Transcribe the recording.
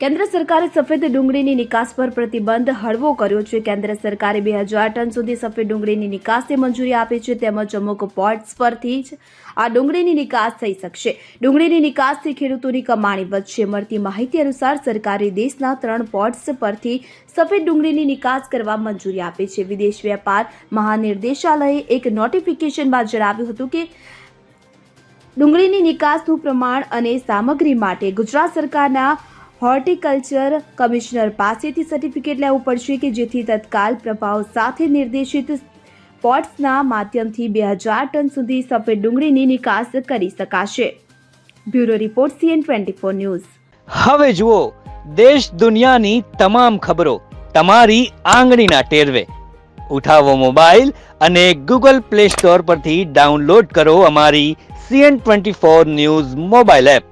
કેન્દ્ર સરકારે સફેદ ડુંગળીની નિકાસ પર પ્રતિબંધ હળવો કર્યો છે. કેન્દ્ર સરકારે બે હજાર ટન સુધી સફેદ ડુંગળીની નિકાસને મંજૂરી આપી છે તેમજ અમુક પોર્ટ્સ પરથી જ આ ડુંગળીની નિકાસ થઈ શકશે. ડુંગળીની નિકાસથી ખેડૂતોની કમાણી વધશે. મળતી માહિતી અનુસાર સરકારે દેશના ત્રણ પોર્ટ્સ પરથી સફેદ ડુંગળીની નિકાસ કરવા મંજૂરી આપી છે. વિદેશ વેપાર મહાનિર્દેશાલયે એક નોટિફિકેશનમાં જણાવ્યું હતું કે ડુંગળીની નિકાસનું પ્રમાણ અને સામગ્રી માટે ગુજરાત સરકારના હોર્ટિકલ્ચર કમિશનર પાસેથી સર્ટિફિકેટ લેવું પડશે કે જેથી તત્કાલ પ્રભાવ સાથે નિર્દેશિત પોટ્સના માધ્યમથી બે હજાર ટન સુધી સફેદ ડુંગળીની નિકાસ કરી શકાશે. Bureau report CN twenty four news. હવે જુઓ, દેશ દુનિયાની તમામ ખબરો તમારી આંગળીના ટેરવે. ઉઠાવો મોબાઈલ અને ગૂગલ પ્લે સ્ટોર પરથી ડાઉનલોડ કરો અમારી CN twenty four news mobile app.